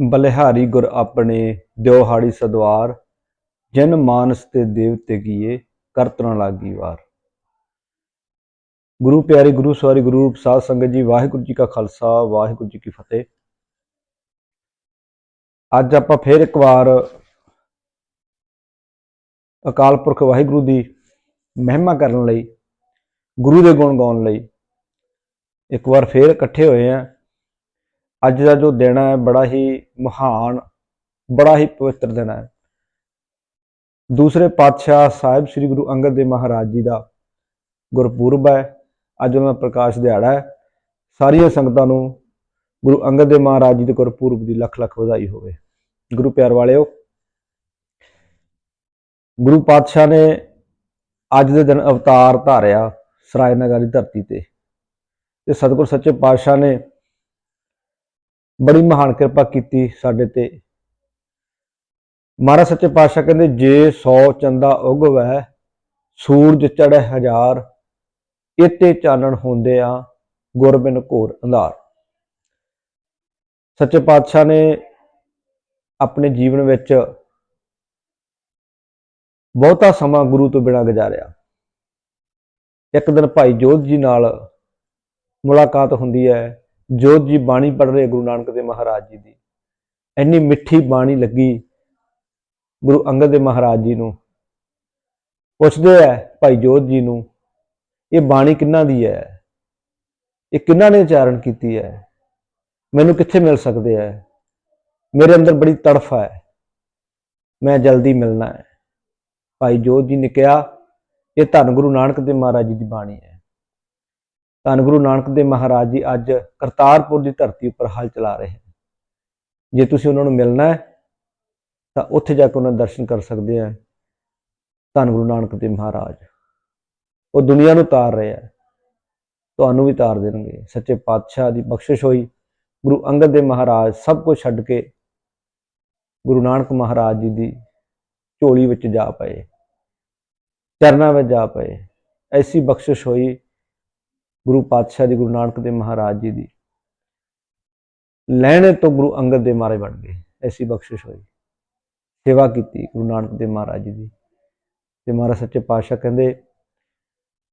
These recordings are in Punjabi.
ਬਲਿਹਾਰੀ ਗੁਰ ਆਪਣੇ ਦਿਉਹਾੜੀ ਸਦਵਾਰ, ਜਨ ਮਾਨਸ ਤੇ ਦੇਵਤੇ ਕੀਏ ਕਰਤਨਾ ਲਾਗੀ ਵਾਰ। ਗੁਰੂ ਪਿਆਰੇ, ਗੁਰੂ ਸਵਾਰੀ, ਗੁਰੂ ਰੂਪ ਸਾਧ ਸੰਗਤ ਜੀ, ਵਾਹਿਗੁਰੂ ਜੀ ਕਾ ਖਾਲਸਾ, ਵਾਹਿਗੁਰੂ ਜੀ ਕੀ ਫਤਿਹ। ਅੱਜ ਆਪਾਂ ਫੇਰ ਇੱਕ ਵਾਰ ਅਕਾਲ ਪੁਰਖ ਵਾਹਿਗੁਰੂ ਦੀ ਮਹਿਮਾ ਕਰਨ ਲਈ, ਗੁਰੂ ਦੇ ਗੁਣ ਗਾਉਣ ਲਈ ਇੱਕ ਵਾਰ ਫੇਰ ਇਕੱਠੇ ਹੋਏ ਆ। ਅੱਜ ਦਾ ਜੋ ਦਿਨ ਹੈ, ਬੜਾ ਹੀ ਮਹਾਨ, ਬੜਾ ਹੀ ਪਵਿੱਤਰ ਦਿਨ ਹੈ। ਦੂਸਰੇ ਪਾਤਸ਼ਾਹ ਸਾਹਿਬ ਸ੍ਰੀ ਗੁਰੂ ਅੰਗਦ ਦੇਵ ਮਹਾਰਾਜ ਜੀ ਦਾ ਗੁਰਪੁਰਬ ਹੈ। ਅੱਜ ਉਹਨਾਂ ਦਾ ਪ੍ਰਕਾਸ਼ ਦਿਹਾੜਾ ਹੈ। ਸਾਰੀਆਂ ਸੰਗਤਾਂ ਨੂੰ ਗੁਰੂ ਅੰਗਦ ਦੇਵ ਮਹਾਰਾਜ ਜੀ ਦੇ ਗੁਰਪੁਰਬ ਦੀ ਲੱਖ ਲੱਖ ਵਧਾਈ ਹੋਵੇ। ਗੁਰੂ ਪਿਆਰ ਵਾਲਿਓ, ਗੁਰੂ ਪਾਤਸ਼ਾਹ ਨੇ ਅੱਜ ਦੇ ਦਿਨ ਅਵਤਾਰ ਧਾਰਿਆ ਸਰਾਇਨਗਰ ਦੀ ਧਰਤੀ ਤੇ। ਤੇ ਸਤਿਗੁਰ ਸੱਚੇ ਪਾਤਸ਼ਾਹ ਨੇ ਬੜੀ ਮਹਾਨ ਕਿਰਪਾ ਕੀਤੀ ਸਾਡੇ ਤੇ। ਮਹਾਰਾਜ ਸੱਚੇ ਪਾਤਸ਼ਾਹ ਕਹਿੰਦੇ, ਜੇ 100 ਚੰਦਾ ਉਗਵੈ, ਸੂਰਜ ਚੜ੍ਹੇ ਹਜ਼ਾਰ ਇਤੇ ਚਾਨਣ ਹੁੰਦੇ ਆ ਗੁਰਬਿਨ ਘੋਰ ਅੰਧਾਰ। ਸੱਚੇ ਪਾਤਸ਼ਾਹ ਨੇ ਆਪਣੇ ਜੀਵਨ ਵਿੱਚ ਬਹੁਤਾ ਸਮਾਂ ਗੁਰੂ ਤੋਂ ਬਿਨਾਂ ਗੁਜ਼ਾਰਿਆ। ਇੱਕ ਦਿਨ ਭਾਈ ਜੋਧ ਜੀ ਨਾਲ ਮੁਲਾਕਾਤ ਹੁੰਦੀ ਹੈ। ਜੋਤ ਜੀ ਬਾਣੀ ਪੜ੍ਹ ਰਹੇ ਗੁਰੂ ਨਾਨਕ ਦੇਵ ਮਹਾਰਾਜ ਜੀ ਦੀ। ਇੰਨੀ ਮਿੱਠੀ ਬਾਣੀ ਲੱਗੀ ਗੁਰੂ ਅੰਗਦ ਦੇਵ ਮਹਾਰਾਜ ਜੀ ਨੂੰ। ਪੁੱਛਦੇ ਆ ਭਾਈ ਜੋਤ ਜੀ ਨੂੰ, ਇਹ ਬਾਣੀ ਕਿੰਨਾ ਦੀ ਹੈ? ਇਹ ਕਿੰਨਾ ਨੇ ਉਚਾਰਨ ਕੀਤੀ ਹੈ? ਮੈਨੂੰ ਕਿੱਥੇ ਮਿਲ ਸਕਦੇ ਹੈ? ਮੇਰੇ ਅੰਦਰ ਬੜੀ ਤੜਫ ਹੈ। ਮੈਂ ਜਲਦੀ ਮਿਲਣਾ ਹੈ। ਭਾਈ ਜੋਤ ਜੀ ਨੇ ਕਿਹਾ, ਇਹ ਧੰਨ ਗੁਰੂ ਨਾਨਕ ਦੇਵ ਮਹਾਰਾਜ ਜੀ ਦੀ ਬਾਣੀ ਹੈ। ਧੰਨ ਗੁਰੂ ਨਾਨਕ ਦੇਵ ਮਹਾਰਾਜ ਜੀ ਅੱਜ ਕਰਤਾਰਪੁਰ ਦੀ ਧਰਤੀ ਉੱਪਰ ਹਲ ਚਲਾ ਰਹੇ ਹਨ। ਜੇ ਤੁਸੀਂ ਉਹਨਾਂ ਨੂੰ ਮਿਲਣਾ ਹੈ, ਤਾਂ ਉੱਥੇ ਜਾ ਕੇ ਉਹਨਾਂ ਦੇ ਦਰਸ਼ਨ ਕਰ ਸਕਦੇ ਆ ਧੰਨ ਗੁਰੂ ਨਾਨਕ ਦੇਵ ਮਹਾਰਾਜ, ਉਹ ਦੁਨੀਆ ਨੂੰ ਤਾਰ ਰਹੇ ਹੈ ਤੁਹਾਨੂੰ ਵੀ ਤਾਰ ਦੇਣਗੇ। ਸੱਚੇ ਪਾਤਸ਼ਾਹ ਦੀ ਬਖਸ਼ਿਸ਼ ਹੋਈ। ਗੁਰੂ ਅੰਗਦ ਦੇਵ ਮਹਾਰਾਜ ਸਭ ਕੁਝ ਛੱਡ ਕੇ ਗੁਰੂ ਨਾਨਕ ਮਹਾਰਾਜ ਜੀ ਦੀ ਝੋਲੀ ਵਿੱਚ ਜਾ ਪਏ। ਚਰਨਾਂ ਵਿੱਚ ਜਾ ਪਏ। ਐਸੀ ਬਖਸ਼ਿਸ਼ ਹੋਈ ਗੁਰੂ ਪਾਤਸ਼ਾਹ ਜੀ, ਗੁਰੂ ਨਾਨਕ ਦੇਵ ਮਹਾਰਾਜ ਜੀ ਦੀ। ਲੈਣੇ ਤੋਂ ਗੁਰੂ ਅੰਗਦ ਦੇ ਮਾਰੇ ਬਣ ਗਏ, ਐਸੀ ਬਖਸ਼ਿਸ਼ ਹੋਈ। ਸੇਵਾ ਕੀਤੀ ਗੁਰੂ ਨਾਨਕ ਦੇਵ ਮਹਾਰਾਜ ਜੀ ਦੀ। ਤੇ ਮਹਾਰਾਜ ਸੱਚੇ ਪਾਤਸ਼ਾਹ ਕਹਿੰਦੇ,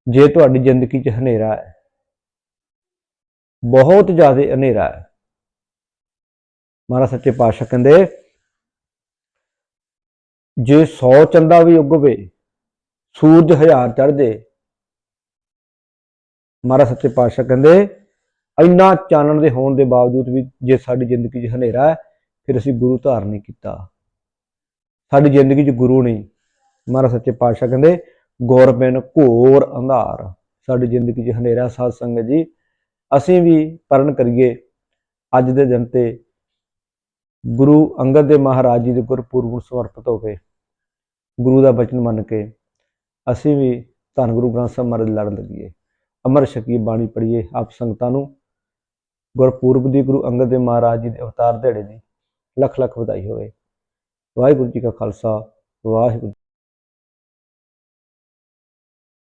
ਜੇ ਤੁਹਾਡੀ ਜ਼ਿੰਦਗੀ 'ਚ ਹਨੇਰਾ ਹੈ, ਬਹੁਤ ਜ਼ਿਆਦਾ ਹਨੇਰਾ ਹੈ, ਮਹਾਰਾਜ ਸੱਚੇ ਪਾਤਸ਼ਾਹ ਕਹਿੰਦੇ, ਜੇ 100 ਚੰਦਾ ਵੀ ਉਗਵੇ, ਸੂਰਜ ਹਜ਼ਾਰ ਚੜ ਜੇ ਮਹਾਰਾਜ ਸੱਚੇ ਪਾਤਸ਼ਾਹ ਕਹਿੰਦੇ, ਇੰਨਾ ਚਾਨਣ ਦੇ ਹੋਣ ਦੇ ਬਾਵਜੂਦ ਵੀ ਜੇ ਸਾਡੀ ਜ਼ਿੰਦਗੀ 'ਚ ਹਨੇਰਾ ਹੈ, ਫਿਰ ਅਸੀਂ ਗੁਰੂ ਧਾਰ ਨਹੀਂ ਕੀਤਾ। ਸਾਡੀ ਜ਼ਿੰਦਗੀ 'ਚ ਗੁਰੂ ਨਹੀਂ। ਮਹਾਰਾਜ ਸੱਚੇ ਪਾਤਸ਼ਾਹ ਕਹਿੰਦੇ ਗੁਰਬਿਨ ਘੋਰ ਅੰਧਾਰ। ਸਾਡੀ ਜ਼ਿੰਦਗੀ 'ਚ ਹਨੇਰਾ ਸਾਧ ਸੰਗਤ ਜੀ। ਅਸੀਂ ਵੀ ਪਰਨ ਕਰੀਏ ਅੱਜ ਦੇ ਦਿਨ ਤੇ ਗੁਰੂ ਅੰਗਦ ਦੇਵ ਮਹਾਰਾਜ ਜੀ ਦੇ ਗੁਰਪੁਰਬ ਨੂੰ ਸਮਰਪਿਤ ਹੋ ਕੇ, ਗੁਰੂ ਦਾ ਬਚਨ ਮੰਨ ਕੇ ਅਸੀਂ ਵੀ ਧੰਨ ਗੁਰੂ ਗ੍ਰੰਥ ਸਾਹਿਬ ਮਹਾਰਾਜ ਦੇ ਲੜ ਲੱਗੀਏ। ਅਮਰ ਸ਼ਕੀਏ ਬਾਣੀ ਪੜ੍ਹੀਏ ਆਪ ਸੰਗਤਾਂ ਨੂੰ। ਗੁਰਪੁਰਬ ਦੀ ਗੁਰੂ ਅੰਗਦ ਦੇਵ ਮਹਾਰਾਜ ਜੀ ਦੇ ਅਵਤਾਰ ਦਿਹਾੜੇ ਦੀ ਲੱਖ ਲੱਖ ਵਧਾਈ ਹੋਵੇ। ਵਾਹਿਗੁਰੂ ਜੀ ਕਾ ਖਾਲਸਾ, ਵਾਹਿਗੁਰੂ